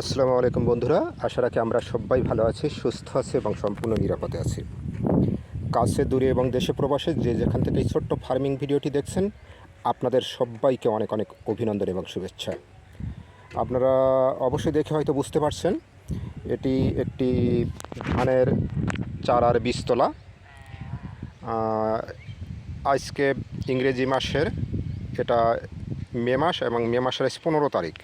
আসসালামু আলাইকুম বন্ধুরা, আশা রাখি আমরা সবাই ভালো আছি, সুস্থ আছি এবং সম্পূর্ণ নিরাপদে আছি। কাছে, দূরে এবং দেশে প্রবাসে যে যেখান থেকে এই ছোট্ট ফার্মিং ভিডিওটি দেখছেন, আপনাদের সবাইকে অনেক অনেক অভিনন্দন এবং শুভেচ্ছা। আপনারা অবশ্যই দেখে হয়তো বুঝতে পারছেন, এটি একটি ধানের চারার বীজতলা। আজকে ইংরেজি মাসের, এটা মে মাস এবং মে মাসের পনেরো তারিখ।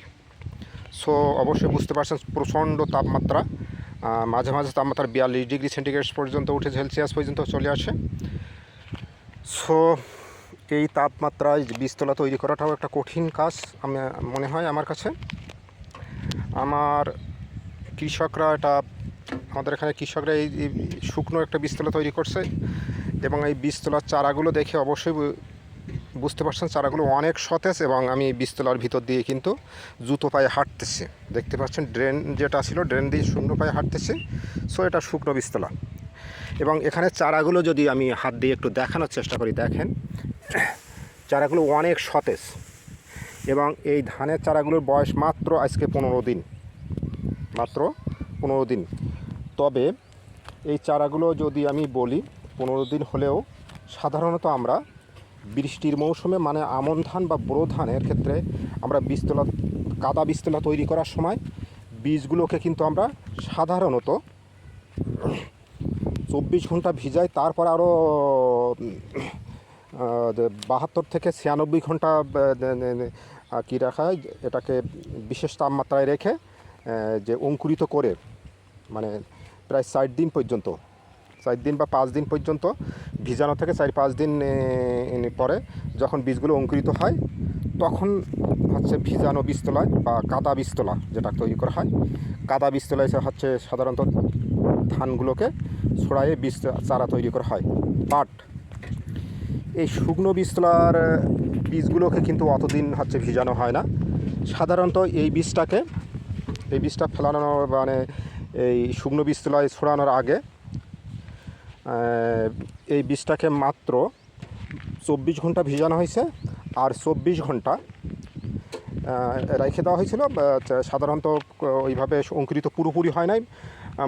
সো অবশ্যই বুঝতে পারছেন প্রচণ্ড তাপমাত্রা। মাঝে মাঝে তাপমাত্রা বিয়াল্লিশ ডিগ্রি সেন্টিগ্রেড পর্যন্ত উঠে সেলসিয়াস পর্যন্ত চলে আসে। সো এই তাপমাত্রায় বীজতলা তৈরি করাটাও একটা কঠিন কাজ, আমি, মনে হয় আমার কাছে। আমার কৃষকরা এটা, আমাদের এখানে কৃষকরা এই শুকনো একটা বীজতলা তৈরি করছে এবং এই বীজতলার চারাগুলো দেখে অবশ্যই বুঝতে পারছেন চারাগুলো অনেক সতেজ এবং আমি বিস্তলার ভিতর দিয়ে কিন্তু জুতো পায়ে হাঁটতেছি। দেখতে পাচ্ছেন ড্রেন যেটা ছিল, ড্রেন দিয়ে শূন্য পায়ে হাঁটতেছি। সো এটা শুকনো বিস্তলা। এবং এখানে চারাগুলো যদি আমি হাত দিয়ে একটু দেখানোর চেষ্টা করি, দেখেন। চারাগুলো অনেক সতেজ। এবং এই ধানের চারাগুলোর বয়স মাত্র আজকে পনেরো দিন। মাত্র পনেরো দিন। তবে এই চারাগুলো যদি আমি বলি, পনেরো দিন হলেও সাধারণত আমরা বৃষ্টির মৌসুমে মানে আমন ধান বা বোরো ধানের ক্ষেত্রে আমরা বীজতলা কাদা বীজতলা তৈরি করার সময় বীজগুলোকে কিন্তু আমরা সাধারণত চব্বিশ ঘণ্টা ভিজাই, তারপর আরও বাহাত্তর থেকে ছিয়ানব্বই ঘণ্টা কী রাখা হয়, এটাকে বিশেষ তাপমাত্রায় রেখে যে অঙ্কুরিত করে মানে প্রায় ষাট দিন পর্যন্ত চার দিন বা পাঁচ দিন পর্যন্ত ভিজানো থেকে, চার পাঁচ দিন পরে যখন বীজগুলো অঙ্কুরিত হয়, তখন হচ্ছে ভিজানো বীজতলায় বা কাদা বীজতলা যেটা তৈরি করা হয়, কাদা বীজতলায় হচ্ছে সাধারণত ধানগুলোকে ছড়াইয়ে বীজ চারা তৈরি করা হয় বাট এই শুকনো বীজতলার বীজগুলোকে কিন্তু অতদিন হচ্ছে ভিজানো হয় না। সাধারণত এই বীজটাকে, এই বীজটা ফেলানো মানে এই শুকনো বীজতলায় ছড়ানোর আগে এই বীজটাকে মাত্র চব্বিশ ঘণ্টা ভিজানো হয়েছে আর চব্বিশ ঘণ্টা রেখে দেওয়া হয়েছিল। সাধারণত ওইভাবে অঙ্কুরিত পুরোপুরি হয় নাই।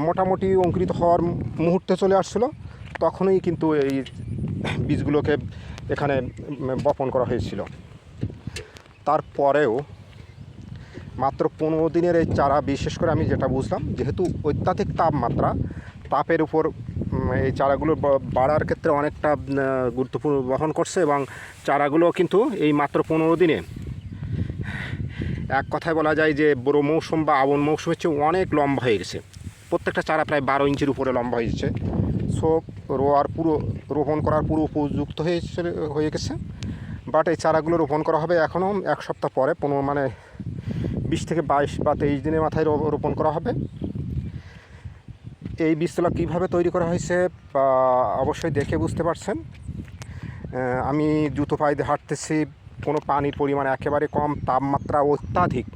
মোটামুটি অঙ্কুরিত হওয়ার মুহূর্তে চলে আসছিল। তখনই কিন্তু এই বীজগুলোকে এখানে বপন করা হয়েছিল। তারপরেও মাত্র পনেরো দিনের এই চারা, বিশেষ করে আমি যেটা বুঝলাম, যেহেতু অত্যাধিক তাপমাত্রা, তাপের উপর এই চারাগুলো বাড়ার ক্ষেত্রে অনেকটা গুরুত্বপূর্ণ বহন করছে এবং চারাগুলো কিন্তু এই মাত্র পনেরো দিনে, এক কথায় বলা যায় যে বড় মৌসুম বা আবন মৌসুমের চেয়ে অনেক লম্বা হয়ে গেছে। প্রত্যেকটা চারা প্রায় বারো ইঞ্চির উপরে লম্বা হয়েছে সো, রোয়ার পুরো, রোপণ করার পুরো উপযুক্ত হয়ে চলে- হয়ে গেছে। বাট এই চারাগুলো রোপণ করা হবে এখনও এক সপ্তাহ পরে, পনেরো মানে বিশ থেকে বাইশ বা তেইশ দিনের মাথায় রোপণ করা হবে। এই বীজতলা কীভাবে তৈরি করা হয়েছে অবশ্যই দেখে বুঝতে পারছেন। আমি জুতো পায়ে হাঁটতেছি, কোনো পানির পরিমাণ একেবারে কম, তাপমাত্রা অত্যাধিক।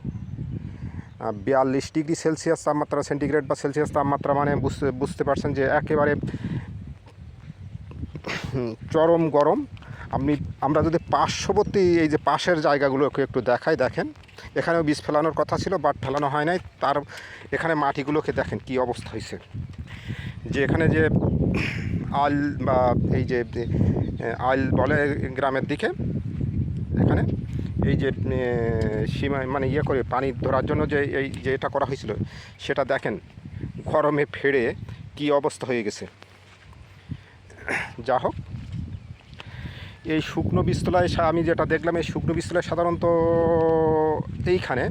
বিয়াল্লিশ ডিগ্রি সেলসিয়াস তাপমাত্রা, সেন্টিগ্রেড বা সেলসিয়াস তাপমাত্রা মানে বুঝতে বুঝতে পারছেন যে একেবারে চরম গরম। আপনি আমরা যদি পার্শ্ববর্তী এই যে পাশের জায়গাগুলোকে একটু দেখাই, দেখেন। এখানেও বীজ ফেলানোর কথা ছিল, বাট ফেলানো হয় নাই। তার, এখানে মাটিগুলোকে দেখেন কি অবস্থা হয়েছে। যে এখানে যে আল বা এই যে আল বলে গ্রামের দিকে, এখানে এই যে সীমা মানে ইয়ে করে পানি ধরার জন্য যে এই, যে এটা করা হয়েছিল, সেটা দেখেন গরমে ফেড়ে কি অবস্থা হয়ে গেছে। যা হোক এই শুকনো বিস্তলায় আমি যেটা দেখলাম, এই শুকনো বিস্তলায় সাধারণত এইখানে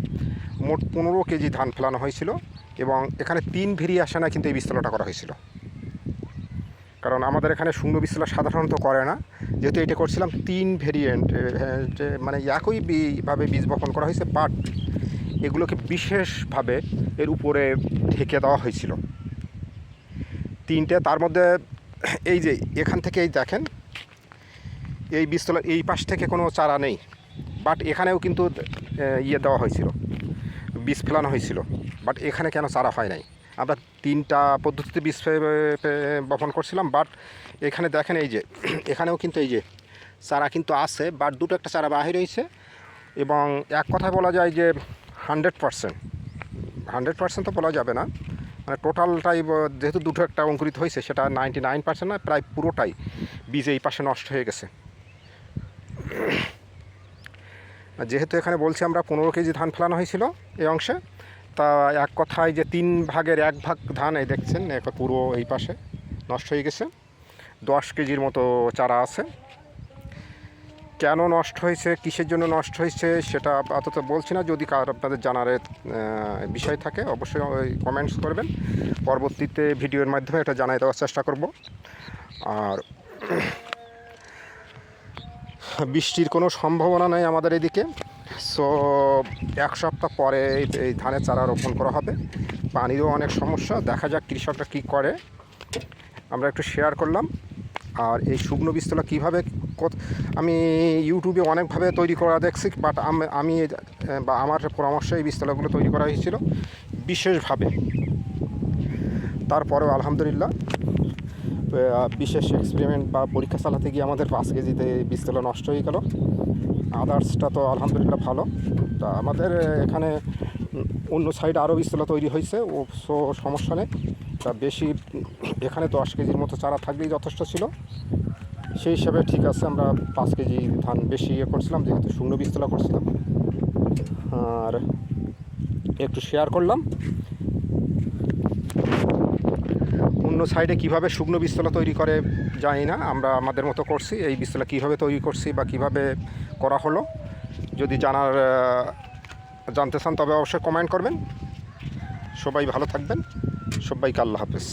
মোট পনেরো কেজি ধান ফেলানো হয়েছিল এবং এখানে তিন ভেরিয়েশনে কিন্তু এই বিস্তলাটা করা হয়েছিল। কারণ আমাদের এখানে শুকনো বিস্তলা সাধারণত করে না। যেহেতু এটা করছিলাম, তিন ভেরিয়েন্ট মানে একই বি- ভাবে বীজ বপন করা হয়েছে বাট এগুলোকে বিশেষভাবে এর উপরে ঢেকে দেওয়া হয়েছিল। তিনটে, তার মধ্যে এই যে, এখান থেকে এই দেখেন এই বীজতলার এই পাশ থেকে কোনো চারা নেই। বাট এখানেও কিন্তু ইয়ে দেওয়া হয়েছিল। বীজ ফেলানো হয়েছিল। বাট এখানে কেন চারা হয় নাই? আমরা তিনটা পদ্ধতিতে বীজ বপন করছিলাম। বাট এখানে দেখেন এই যে, এখানেও কিন্তু এই যে চারা কিন্তু আছে। বাট দুটো একটা চারা বাহির হয়েছে। এবং এক কথায় বলা যায় যে হান্ড্রেড পারসেন্ট হান্ড্রেড পার্সেন্ট তো বলা যাবে না। মানে টোটালটাই যেহেতু দুটো একটা অঙ্কুরিত হয়েছে, সেটা নাইনটি নাইন পার্সেন্ট না, প্রায় পুরোটাই বীজ এই পাশে নষ্ট হয়ে গেছে আর যেহেতু এখানে বলছি আমরা পনেরো কেজি ধান ফেলানো হয়েছিল এই অংশে, তা এক কথায় যে তিন ভাগের এক ভাগ ধান এই দেখছেন, এক পুরো এই পাশে নষ্ট হয়ে গেছে। দশ কেজির মতো চারা আছে। কেন নষ্ট হয়েছে, কিসের জন্য নষ্ট হয়েছে সেটা আপাতত বলছি না। যদি কার আপনাদের জানার বিষয় থাকে অবশ্যই কমেন্টস করবেন। পরবর্তীতে ভিডিওর মাধ্যমে এটা জানাই দেওয়ার চেষ্টা করব। আর বৃষ্টির কোনো সম্ভাবনা নেই আমাদের এদিকে। সো এক সপ্তাহ পরে এই- ধানের চারা রোপণ করা হবে। পানিরও অনেক সমস্যা। দেখা যাক কৃষকরা কী করে। আমরা একটু শেয়ার করলাম। আর এই শুকনো বীজতলা কীভাবে আমি ইউটিউবে অনেকভাবে তৈরি করা দেখছি বাট আমি বা আমার পরামর্শে এই বীজতলাগুলো তৈরি করা হয়েছিল বিশেষভাবে। তারপরেও আলহামদুলিল্লাহ। বিশেষ এক্সপেরিমেন্ট বা পরীক্ষা চালাতে গিয়ে আমাদের পাঁচ কেজিতে বীজতলা নষ্ট হয়ে গেল। আদার্সটা তো আলহামদুলিল্লাহ ভালো। তা আমাদের এখানে অন্য সাইডে আরও বীজতলা তৈরি হয়েছে, ও সো সমস্যা নেই। তা বেশি এখানে দশ কেজির মতো চারা থাকলেই যথেষ্ট ছিল। সেই হিসাবে ঠিক আছে, আমরা পাঁচ কেজি ধান বেশি ইয়ে করছিলাম, যেহেতু শূন্য বীজতলা করছিলাম। আর একটু শেয়ার করলাম। অন্য সাইডে কীভাবে শুকনো বিস্তলা তৈরি করে জানি না। আমরা আমাদের মতো করছি, এই বিস্তলা কীভাবে তৈরি করছি বা কীভাবে করা হলো। যদি জানার জানতে চান তবে অবশ্যই কমেন্ট করবেন। সবাই ভালো থাকবেন। সবাইকে আল্লাহ হাফেজ।